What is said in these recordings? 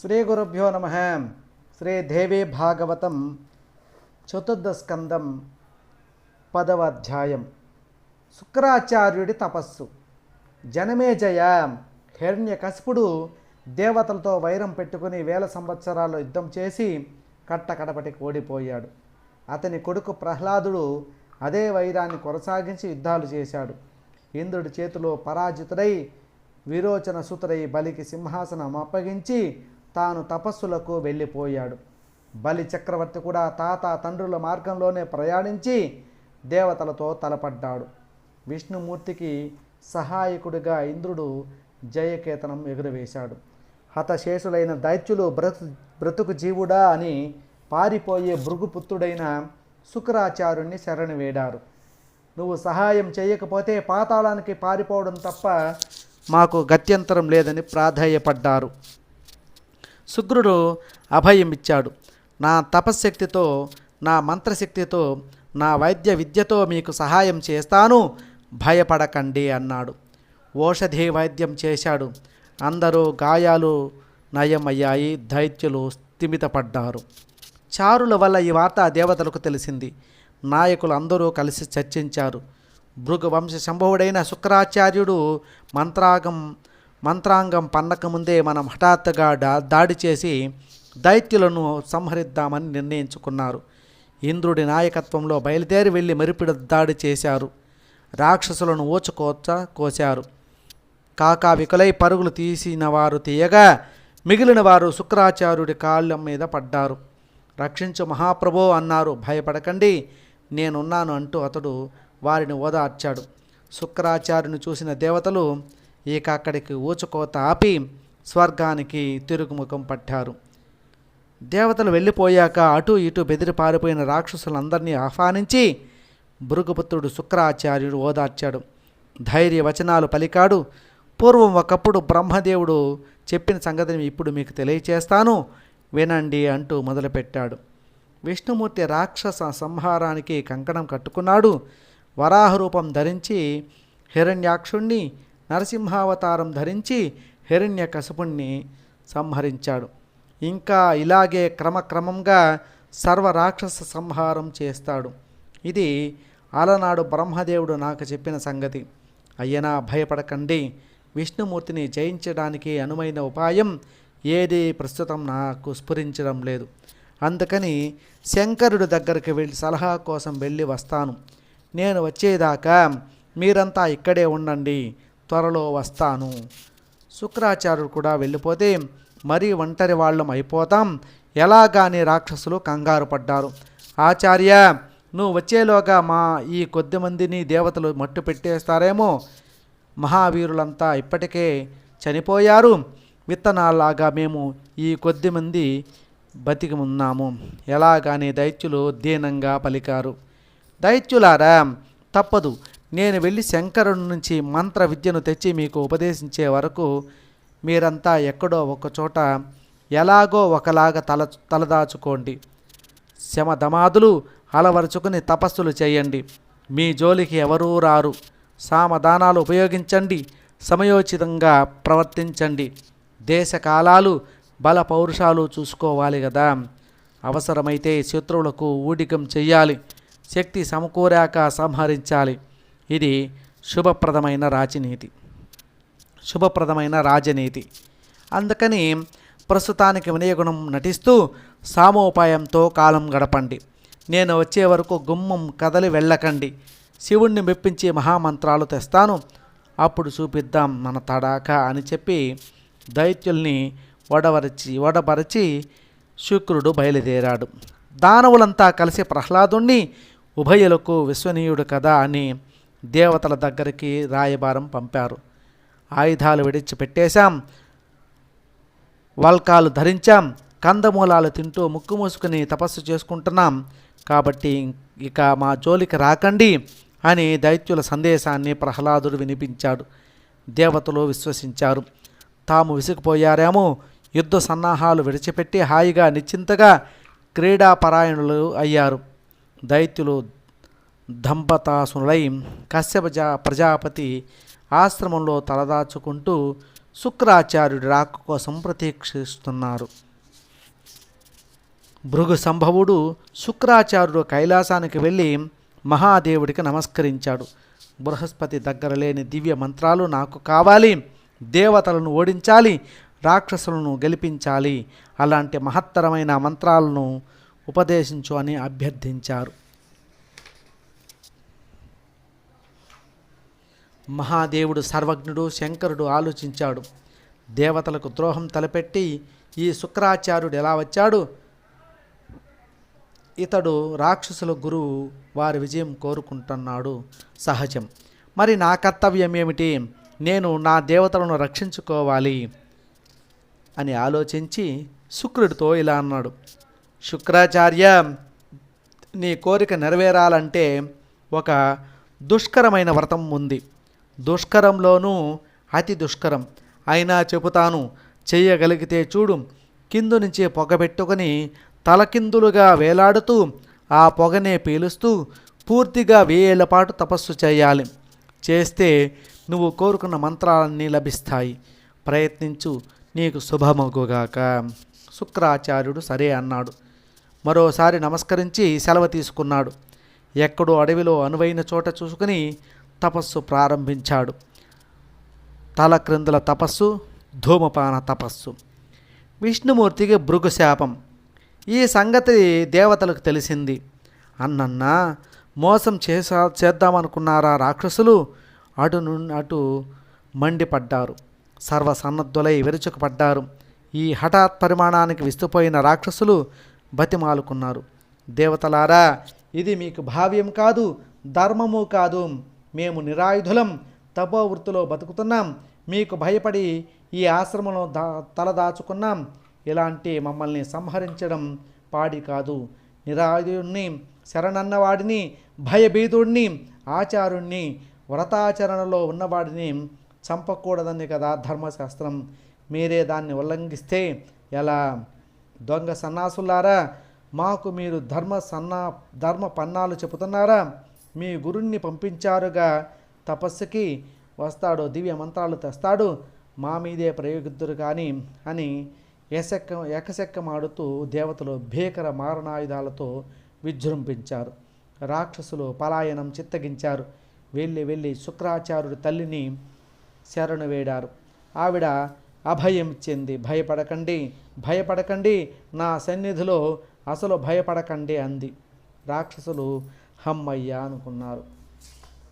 శ్రీ గురుభ్యో నమ. శ్రీ దేవీ భాగవతం చతుర్థస్కందం పదవ అధ్యాయం శుక్రాచార్యుడి తపస్సు. జనమేజయ హిరణ్యకశిపుడు దేవతలతో వైరం పెట్టుకుని వేల సంవత్సరాలు యుద్ధం చేసి కట్టకడపటికి ఓడిపోయాడు అతని కొడుకు ప్రహ్లాదుడు అదే వైరాన్ని కొనసాగించి యుద్ధాలు చేశాడు. ఇంద్రుడి చేతిలో పరాజితుడై విరోచన సుతుడై బలికి సింహాసనం అప్పగించి తాను తపస్సులకు వెళ్ళిపోయాడు. బలి చక్రవర్తి కూడా తాత తండ్రుల మార్గంలోనే ప్రయాణించి దేవతలతో తలపడ్డాడు. విష్ణుమూర్తికి సహాయకుడిగా ఇంద్రుడు జయకేతనం ఎగురవేశాడు. హతశేషులైన దైత్యులు బ్రతు బ్రతుకు జీవుడా అని పారిపోయే భృగుపుత్రుడైన శుక్రాచార్యుణ్ణి శరణు వేడారు. నువ్వు సహాయం చేయకపోతే పాతాళానికి పారిపోవడం తప్ప మాకు గత్యంతరం లేదని ప్రాధాయపడ్డారు. శుక్రుడు అభయం ఇచ్చాడు నా తపశ్శక్తితో నా మంత్రశక్తితో నా వైద్య విద్యతో మీకు సహాయం చేస్తాను. భయపడకండి అన్నాడు. ఓషధి వైద్యం చేశాడు. అందరూ గాయాలు నయమయ్యాయి. దైత్యులు స్థిమితపడ్డారు. చారుల వల్ల ఈ వార్త దేవతలకు తెలిసింది. నాయకులు అందరూ కలిసి చర్చించారు. భృగు వంశ సంభవుడైన శుక్రాచార్యుడు మంత్రాగం మంత్రాంగం పన్నకముందే మనం హఠాత్తుగా డా దాడి చేసి దైత్యులను సంహరిద్దామని నిర్ణయించుకున్నారు. ఇంద్రుడి నాయకత్వంలో బయలుదేరి వెళ్ళి మెరిపిడ దాడి చేశారు. రాక్షసులను ఊచకోచ కోశారు. కాకావికులై పరుగులు తీసిన వారు తీయగా మిగిలిన వారు శుక్రాచార్యుడి కాళ్ళ మీద పడ్డారు. రక్షించు మహాప్రభో అన్నారు భయపడకండి నేనున్నాను అంటూ అతడు వారిని ఓదార్చాడు. శుక్రాచార్యుని చూసిన దేవతలు ఇక అక్కడికి ఊచుకోత ఆపి స్వర్గానికి తిరుగుముఖం పట్టారు. దేవతలు వెళ్ళిపోయాక అటు ఇటు బెదిరి పారిపోయిన రాక్షసులందరినీ ఆహ్వానించి భృగుపుత్రుడు శుక్రాచార్యుడు ఓదార్చాడు. ధైర్య వచనాలు పలికాడు. పూర్వం ఒకప్పుడు బ్రహ్మదేవుడు చెప్పిన సంగతిని ఇప్పుడు మీకు తెలియచేస్తాను. వినండి అంటూ మొదలుపెట్టాడు. విష్ణుమూర్తి రాక్షస సంహారానికి కంకణం కట్టుకున్నాడు. వరాహ రూపం ధరించి హిరణ్యాక్షుణ్ణి నరసింహావతారం ధరించి హిరణ్య కశపుణ్ణి సంహరించాడు. ఇంకా ఇలాగే క్రమక్రమంగా సర్వరాక్షస సంహారం చేస్తాడు. ఇది అలనాడు బ్రహ్మదేవుడు నాకు చెప్పిన సంగతి. అయ్యనా భయపడకండి. విష్ణుమూర్తిని జయించడానికి అనువైన ఉపాయం ఏది ప్రస్తుతం నాకు స్ఫురించడం లేదు. అందుకని శంకరుడి దగ్గరికి వెళ్ళి సలహా కోసం వెళ్ళి వస్తాను. నేను వచ్చేదాకా మీరంతా ఇక్కడే ఉండండి. త్వరలో వస్తాను. శుక్రాచార్యుడు కూడా వెళ్ళిపోతే మరీ ఒంటరి వాళ్ళం అయిపోతాం. ఎలాగాని రాక్షసులు కంగారు పడ్డారు. ఆచార్య నువ్వు వచ్చేలోగా మా ఈ కొద్దిమందిని దేవతలు మట్టు పెట్టేస్తారేమో? మహావీరులంతా ఇప్పటికే చనిపోయారు. విత్తనాలాగా మేము ఈ కొద్దిమంది బతికి ఉన్నాము. ఎలాగాని దైత్యులు దీనంగా పలికారు. దైత్యులారా తప్పదు. నేను వెళ్ళి శంకరుడి నుంచి మంత్ర విద్యను తెచ్చి మీకు ఉపదేశించే వరకు మీరంతా ఎక్కడో ఒకచోట ఎలాగో ఒకలాగా తల తలదాచుకోండి. శమధమాదులు అలవరుచుకుని తపస్సులు చేయండి. మీ జోలికి ఎవరూ రారు. సామధానాలు ఉపయోగించండి. సమయోచితంగా ప్రవర్తించండి. దేశకాలాలు బల పౌరుషాలు చూసుకోవాలి కదా అవసరమైతే శత్రువులకు ఊడికం చెయ్యాలి. శక్తి సమకూరాక సంహరించాలి. ఇది శుభప్రదమైన రాజనీతి. శుభప్రదమైన రాజనీతి. అందుకని ప్రస్తుతానికి వినయగుణం నటిస్తూ సామోపాయంతో కాలం గడపండి. నేను వచ్చే వరకు గుమ్మం కదలి వెళ్ళకండి. శివుణ్ణి మెప్పించి మహామంత్రాలు తెస్తాను. అప్పుడు చూపిద్దాం మన తడాక అని చెప్పి దైత్యుల్ని వడవరచి వడపరచి శుక్రుడు బయలుదేరాడు. దానవులంతా కలిసి ప్రహ్లాదుణ్ణి ఉభయులకు విశ్వనీయుడు కదా అని దేవతల దగ్గరికి రాయబారం పంపారు. ఆయుధాలు విడిచిపెట్టేశాం వల్కాలు ధరించాం. కందమూలాలు తింటూ ముక్కు మూసుకుని తపస్సు చేసుకుంటున్నాం. కాబట్టి ఇక మా జోలికి రాకండి అని దైత్యుల సందేశాన్ని ప్రహ్లాదుడు వినిపించాడు. దేవతలు విశ్వసించారు. తాము విసిగిపోయారేమో. యుద్ధ సన్నాహాలు విడిచిపెట్టి హాయిగా నిశ్చింతగా క్రీడాపరాయణులు అయ్యారు. దైత్యులు దంపతాసులై కశ్యపజా ప్రజాపతి ఆశ్రమంలో తలదాచుకుంటూ శుక్రాచార్యుడి రాక కోసం ప్రతీక్షిస్తున్నారు. భృగు సంభవుడు శుక్రాచార్యుడు కైలాసానికి వెళ్ళి మహాదేవుడికి నమస్కరించాడు. బృహస్పతి దగ్గర లేని దివ్య మంత్రాలు నాకు కావాలి దేవతలను ఓడించాలి రాక్షసులను గెలిపించాలి అలాంటి మహత్తరమైన మంత్రాలను ఉపదేశించు అని అభ్యర్థించారు. మహాదేవుడు సర్వజ్ఞుడు శంకరుడు ఆలోచించాడు. దేవతలకు ద్రోహం తలపెట్టి ఈ శుక్రాచార్యుడు ఎలా వచ్చాడు? ఇతడు రాక్షసుల గురువు వారి విజయం కోరుకుంటున్నాడు. సహజం. మరి నా కర్తవ్యం ఏమిటి నేను నా దేవతలను రక్షించుకోవాలి అని ఆలోచించి శుక్రుడితో ఇలా అన్నాడు. శుక్రాచార్య నీ కోరిక నెరవేరాలంటే ఒక దుష్కరమైన వ్రతం ఉంది. దుష్కరంలోనూ అతి దుష్కరం. అయినా చెబుతాను చెయ్యగలిగితే చూడు కిందు నుంచి పొగ పెట్టుకొని తలకిందులుగా వేలాడుతూ ఆ పొగనే పీలుస్తూ పూర్తిగా వేయేళ్ళ పాటు తపస్సు చేయాలి. చేస్తే నువ్వు కోరుకున్న మంత్రాలన్నీ లభిస్తాయి. ప్రయత్నించు నీకు శుభమగుగాక. శుక్రాచార్యుడు సరే అన్నాడు. మరోసారి నమస్కరించి సెలవు తీసుకున్నాడు. ఎక్కడో అడవిలో అనువైన చోట చూసుకుని తపస్సు ప్రారంభించాడు. తల క్రిందుల తపస్సు ధూమపాన తపస్సు. విష్ణుమూర్తికి భృగుశాపం. ఈ సంగతి దేవతలకు తెలిసింది. అన్నన్నా మోసం చేసా చేద్దామనుకున్నారా రాక్షసులు? అటు నుండి అటు మండిపడ్డారు. సర్వసన్నద్ధులై విరుచుకుపడ్డారు. ఈ హఠాత్ పరిమాణానికి విస్తుపోయిన రాక్షసులు బతిమాలుకున్నారు. దేవతలారా ఇది మీకు భావ్యం కాదు ధర్మము కాదు. మేము నిరాయుధులం తపోవృత్తిలో బతుకుతున్నాం. మీకు భయపడి ఈ ఆశ్రమంలో దా తలదాచుకున్నాం ఇలాంటి మమ్మల్ని సంహరించడం పాడి కాదు. నిరాయుధుణ్ణి శరణన్నవాడిని భయభీతుడిని ఆచారుణ్ణి వ్రతాచరణలో ఉన్నవాడిని చంపకూడదని కదా ధర్మశాస్త్రం. మీరే దాన్ని ఉల్లంఘిస్తే ఎలా? దొంగ సన్నాసులారా మాకు మీరు ధర్మ సన్నా ధర్మ పన్నాలు చెబుతున్నారా? మీ గురుణ్ణి పంపించారుగా. తపస్సుకి వస్తాడు దివ్య మంత్రాలు తెస్తాడు. మా మీదే ప్రయోగిద్దురు కానీ అని ఏసెక్క ఏకశెక్కమాడుతూ దేవతలు భీకర మారణాయుధాలతో విజృంభించారు. రాక్షసులు పలాయనం చిత్తగించారు. వెళ్ళి వెళ్ళి శుక్రాచార్యుడి తల్లిని శరణు వేడారు. ఆవిడ అభయం ఇచ్చింది భయపడకండి భయపడకండి నా సన్నిధిలో అసలు భయపడకండి అంది. రాక్షసులు హమ్మయ్య అనుకున్నారు.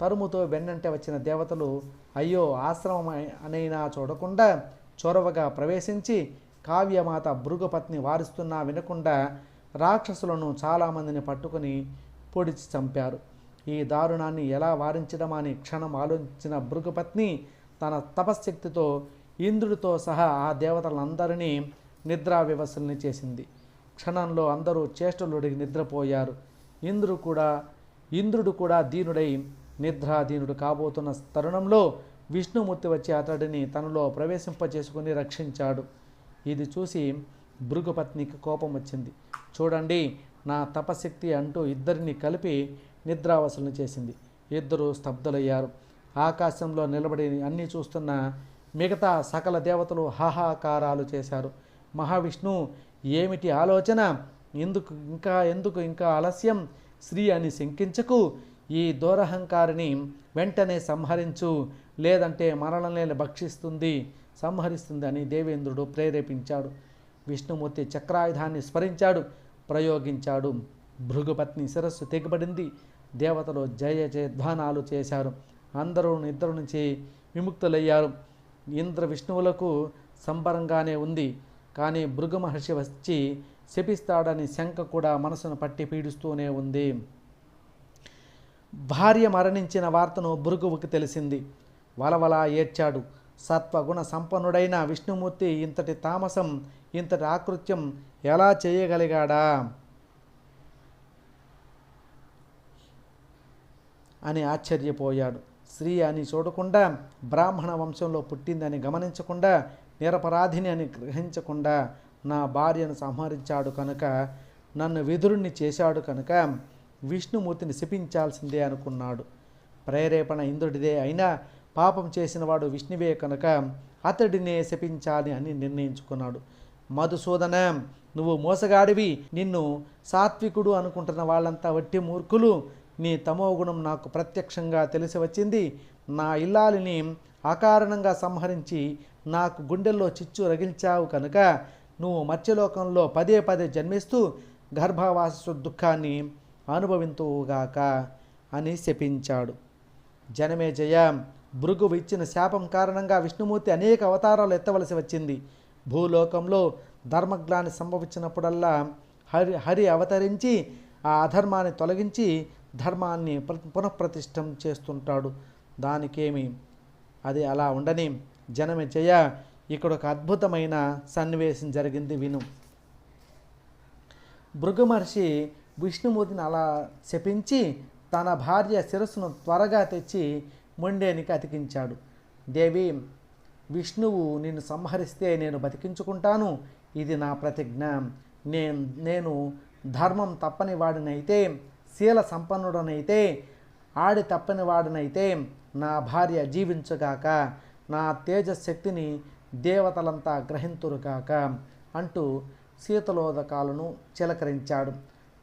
తరుముతో వెన్నంటే వచ్చిన దేవతలు అయ్యో ఆశ్రమం అనైనా చూడకుండా చొరవగా ప్రవేశించి కావ్యమాత భృగుపత్ని వారిస్తున్నా వినకుండా రాక్షసులను చాలామందిని పట్టుకుని పొడిచి చంపారు. ఈ దారుణాన్ని ఎలా వారించడమని క్షణం ఆలోచించిన భృగుపత్ని తన తపశ్శక్తితో ఇంద్రుడితో సహా ఆ దేవతలందరినీ నిద్రా వివసల్ని చేసింది. క్షణంలో అందరూ చేష్టలుడికి నిద్రపోయారు. ఇంద్రుడు కూడా ఇంద్రుడు కూడా దీనుడై నిద్రాధీనుడు కాబోతున్న తరుణంలో విష్ణుమూర్తి వచ్చి అతడిని తనలో ప్రవేశింపచేసుకుని రక్షించాడు. ఇది చూసి భృగుపత్నికి కోపం వచ్చింది. చూడండి నా తపశక్తి అంటూ ఇద్దరిని కలిపి నిద్రావసలను చేసింది. ఇద్దరు స్తబ్దులయ్యారు. ఆకాశంలో నిలబడి అన్నీ చూస్తున్న మిగతా సకల దేవతలు హాహాకారాలు చేశారు. మహావిష్ణు ఏమిటి ఆలోచన? ఎందుకు ఇంకా ఎందుకు ఇంకా ఆలస్యం? స్త్రీ అని శంకించకు. ఈ దూరహంకారిని వెంటనే సంహరించు. లేదంటే మరణలేని భక్షిస్తుంది సంహరిస్తుంది అని దేవేంద్రుడు ప్రేరేపించాడు. విష్ణుమూర్తి చక్రాయుధాన్ని స్మరించాడు. ప్రయోగించాడు. భృగుపత్ని శిరస్సు తెగబడింది దేవతలు జయ జయధ్వానాలు చేశారు. అందరూ నిద్ర నుంచి విముక్తులయ్యారు. ఇంద్ర విష్ణువులకు సంబరంగానే ఉంది. కానీ భృగు మహర్షి వచ్చి శపిస్తాడని శంక కూడా మనసును పట్టి పీడిస్తూనే ఉంది. భార్య మరణించిన వార్తను భృగువుకి తెలిసింది. వలవల ఏడ్చాడు. సత్వగుణ సంపన్నుడైన విష్ణుమూర్తి ఇంతటి తామసం ఇంతటి ఆకృత్యం ఎలా చేయగలిగాడా? అని ఆశ్చర్యపోయాడు. స్త్రీ అని చూడకుండా బ్రాహ్మణ వంశంలో పుట్టిందని గమనించకుండా నిరపరాధిని అని గ్రహించకుండా నా భార్యను సంహరించాడు కనుక నన్ను విధురుణ్ణి చేశాడు కనుక విష్ణుమూర్తిని శపించాల్సిందే అనుకున్నాడు. ప్రేరేపణ ఇంద్రుడిదే అయినా పాపం చేసినవాడు విష్ణువే కనుక అతడినే శపించాలి అని నిర్ణయించుకున్నాడు. మధుసూదన నువ్వు మోసగాడివి నిన్ను సాత్వికుడు అనుకుంటున్న వాళ్ళంతా వట్టి మూర్ఖులు నీ తమోగుణం నాకు ప్రత్యక్షంగా తెలిసి వచ్చింది. నా ఇల్లాలిని అకారణంగా సంహరించి నాకు గుండెల్లో చిచ్చు రగిల్చావు కనుక నువ్వు మత్స్యలోకంలో పదే పదే జన్మిస్తూ గర్భావాస దుఃఖాన్ని అనుభవింతువుగాక అని శపించాడు. జనమేజయ భృగువు ఇచ్చిన శాపం కారణంగా విష్ణుమూర్తి అనేక అవతారాలు ఎత్తవలసి వచ్చింది. భూలోకంలో ధర్మగ్లాన్ని సంభవించినప్పుడల్లా హరి హరి అవతరించి ఆ అధర్మాన్ని తొలగించి ధర్మాన్ని పునఃప్రతిష్టం చేస్తుంటాడు. దానికేమి? అది అలా ఉండని. జనమే జయ ఇక్కడ ఒక అద్భుతమైన సన్నివేశం జరిగింది విను. భృగు మహర్షి విష్ణుమూర్తిని అలా శపించి తన భార్య శిరస్సును త్వరగా తెచ్చి మొండేనికి అతికించాడు. దేవి విష్ణువు నిన్ను సంహరిస్తే నేను బతికించుకుంటాను. ఇది నా ప్రతిజ్ఞ. నేను నేను ధర్మం తప్పని వాడినైతే శీల సంపన్నుడనైతే ఆడి తప్పని వాడినైతే నా భార్య జీవించగాక నా తేజశక్తిని దేవతలంతా గ్రహింతురుగాక అంటూ శీతలోదకాలను చిలకరించాడు.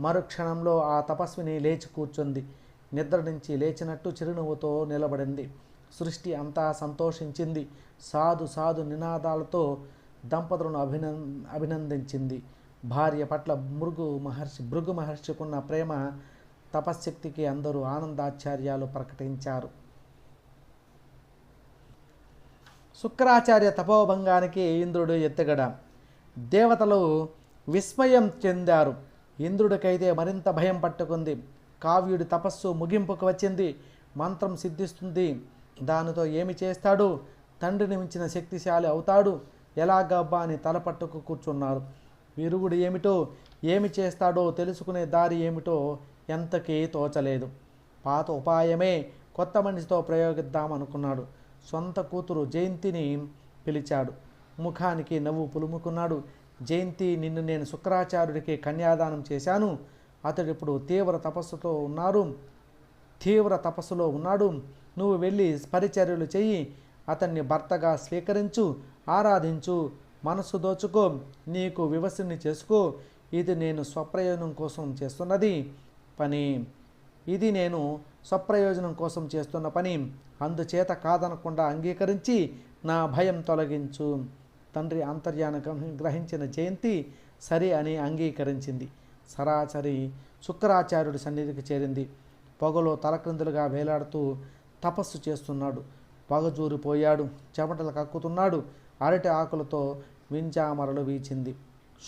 మరుక్షణంలో ఆ తపస్విని లేచి కూర్చుంది. నిద్ర నుంచి లేచినట్టు చిరునవ్వుతో నిలబడింది. సృష్టి అంతా సంతోషించింది. సాధు సాధు నినాదాలతో దంపతులను అభినం అభినందించింది. భార్య పట్ల మృగు మహర్షి భృగు మహర్షికున్న ప్రేమ తపశ్శక్తికి అందరూ ఆనందాచార్యాలు ప్రకటించారు. శుక్రాచార్య తపోభంగానికి ఇంద్రుడు ఎత్తుగడ. దేవతలు విస్మయం చెందారు. ఇంద్రుడికైతే మరింత భయం పట్టుకుంది. కావ్యుడి తపస్సు ముగింపుకు వచ్చింది. మంత్రం సిద్ధిస్తుంది. దానితో ఏమి చేస్తాడు? తండ్రిని మించిన శక్తిశాలి అవుతాడు. ఎలాగబ్బా అని తలపట్టుకు కూర్చున్నారు. విరుగుడు ఏమిటో ఏమి చేస్తాడో తెలుసుకునే దారి ఏమిటో ఎంతకీ తోచలేదు. పాత ఉపాయమే కొత్త మనిషితో ప్రయోగిద్దామనుకున్నాడు. సొంత కూతురు జయంతిని పిలిచాడు. ముఖానికి నవ్వు పులుముకున్నాడు. జయంతి నిన్ను నేను శుక్రాచార్యుడికి కన్యాదానం చేశాను. అతడు ఇప్పుడు తీవ్ర తపస్సుతో ఉన్నారు. తీవ్ర తపస్సులో ఉన్నాడు. నువ్వు వెళ్ళి పరిచర్యలు చెయ్యి. అతన్ని భర్తగా స్వీకరించు ఆరాధించు. మనస్సు దోచుకో. నీకు వివసిని చేసుకో. ఇది నేను స్వప్రయోజనం కోసం చేస్తున్నది పని. ఇది నేను స్వప్రయోజనం కోసం చేస్తున్న పని అందుచేత కాదనకుండా అంగీకరించి నా భయం తొలగించు. తండ్రి అంతర్యాన గ్రహించిన జయంతి సరి అని అంగీకరించింది. సరాసరి శుక్రాచార్యుడి సన్నిధికి చేరింది. పొగలో తలక్రిందులుగా వేలాడుతూ తపస్సు చేస్తున్నాడు. పొగజూరిపోయాడు. చెమటలు కక్కుతున్నాడు. అరటి ఆకులతో వింజామరలు వీచింది.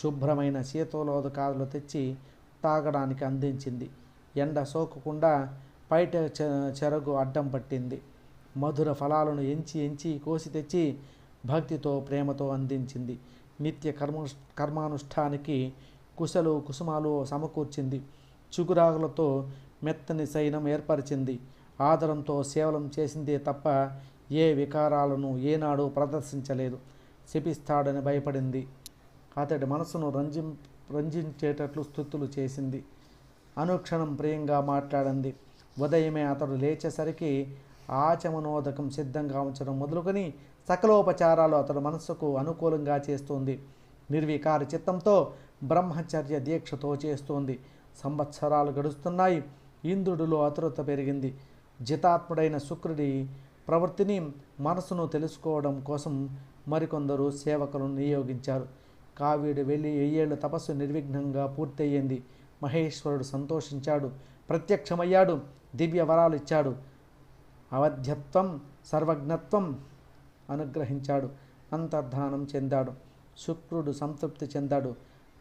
శుభ్రమైన శీతలోదకాలు తెచ్చి తాగడానికి అందించింది. ఎండ సోకకుండా పైట చె- చెరగు అడ్డం పట్టింది. మధుర ఫలాలను ఎంచి ఎంచి కోసి తెచ్చి భక్తితో ప్రేమతో అందించింది. నిత్య కర్మ కర్మానుష్ఠానికి కుశలు కుసుమాలు సమకూర్చింది. చిగురాకులతో మెత్తని సైనం ఏర్పరిచింది. ఆదరంతో సేవలం చేసిందే తప్ప ఏ వికారాలను ఏనాడు ప్రదర్శించలేదు. శపిస్తాడని భయపడింది. అతడి మనసును రంజిం రంజించేటట్లు స్థుతులు చేసింది. అనుక్షణం ప్రియంగా మాట్లాడింది. ఉదయమే అతడు లేచేసరికి ఆచమనోదకం సిద్ధంగా ఉంచడం మొదలుకొని సకలోపచారాలు అతడు మనస్సుకు అనుకూలంగా చేస్తుంది. నిర్వికార చిత్తంతో బ్రహ్మచర్య దీక్షతో చేస్తోంది. సంవత్సరాలు గడుస్తున్నాయి. ఇంద్రుడిలో అతురత పెరిగింది. జితాత్ముడైన శుక్రుడి ప్రవృత్తిని మనసును తెలుసుకోవడం కోసం మరికొందరు సేవకులను నియోగించారు. కావ్యుడు వెళ్ళి వెయ్యేళ్ళు తపస్సు నిర్విఘ్నంగా పూర్తయింది మహేశ్వరుడు సంతోషించాడు ప్రత్యక్షమయ్యాడు దివ్య వరాలు ఇచ్చాడు. అవధ్యత్వం సర్వజ్ఞత్వం అనుగ్రహించాడు. అంతర్ధానం చెందాడు. శుక్రుడు సంతృప్తి చెందాడు.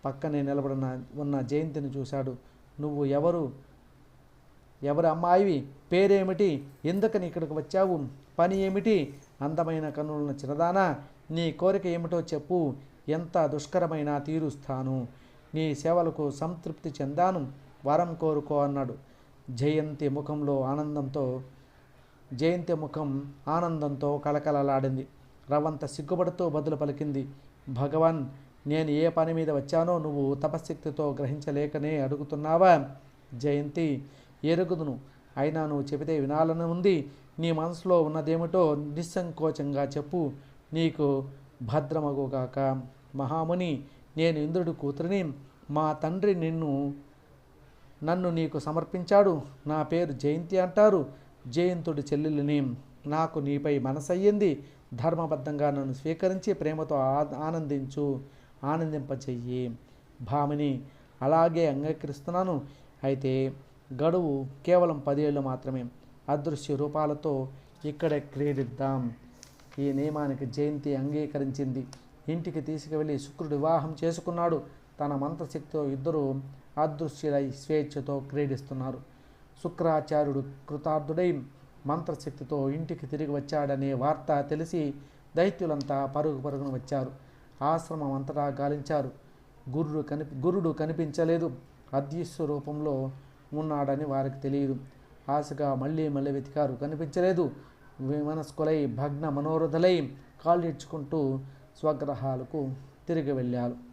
పక్కనే నిలబడిన ఉన్న జయంతిని చూశాడు. నువ్వు ఎవరు? ఎవరు అమ్మాయివి? పేరేమిటి? ఎందుకని ఇక్కడికి వచ్చావు? పని ఏమిటి? అందమైన కన్నులను చిరదానా నీ కోరిక ఏమిటో చెప్పు. ఎంత దుష్కరమైనా తీరుస్తాను? నీ సేవలకు సంతృప్తి చెందాను వరం కోరుకో అన్నాడు. జయంతి ముఖంలో ఆనందంతో జయంతి ముఖం ఆనందంతో కలకలలాడింది రవంత సిగ్గుపడుతూ బదులు పలికింది భగవాన్ నేను ఏ పని మీద వచ్చానో నువ్వు తపశక్తితో గ్రహించలేకనే అడుగుతున్నావా? జయంతి ఎరుగుదును. అయినా నువ్వు చెబితే వినాలని ఉంది. నీ మనసులో ఉన్నదేమిటో నిస్సంకోచంగా చెప్పు. నీకు భద్రమగుగాక. మహాముని నేను ఇంద్రుడి కూతురిని మా తండ్రి నిన్ను నన్ను నీకు సమర్పించాడు. నా పేరు జయంతి అంటారు. జయంతుడి చెల్లెలిని నాకు నీపై మనసయ్యింది. ధర్మబద్ధంగా నన్ను స్వీకరించి ప్రేమతో ఆనందించు ఆనందింపచెయ్యి భామిని అలాగే అంగీకరిస్తున్నాను. అయితే గడువు కేవలం పదేళ్ళు మాత్రమే. అదృశ్య రూపాలతో ఇక్కడే క్రీడిద్దాం. ఈ నియమానికి జయంతి అంగీకరించింది. ఇంటికి తీసుకువెళ్ళి శుక్రుడు వివాహం చేసుకున్నాడు. తన మంత్రశక్తితో ఇద్దరు అదృశ్యులై స్వేచ్ఛతో క్రీడిస్తున్నారు. శుక్రాచార్యుడు కృతార్థుడై మంత్రశక్తితో ఇంటికి తిరిగి వచ్చాడనే వార్త తెలిసి దైత్యులంతా పరుగు పరుగున వచ్చారు. ఆశ్రమం అంతటా గాలించారు. గురుడు కనిపి గురుడు కనిపించలేదు. అదృశ్య రూపంలో ఉన్నాడని వారికి తెలియదు. ఆశగా మళ్ళీ మళ్ళీ వెతికారు. కనిపించలేదు. విమనస్కులై భగ్న మనోరథులై కాళ్ళిడ్చుకుంటూ స్వగ్రహాలకు తిరిగి వెళ్ళారు.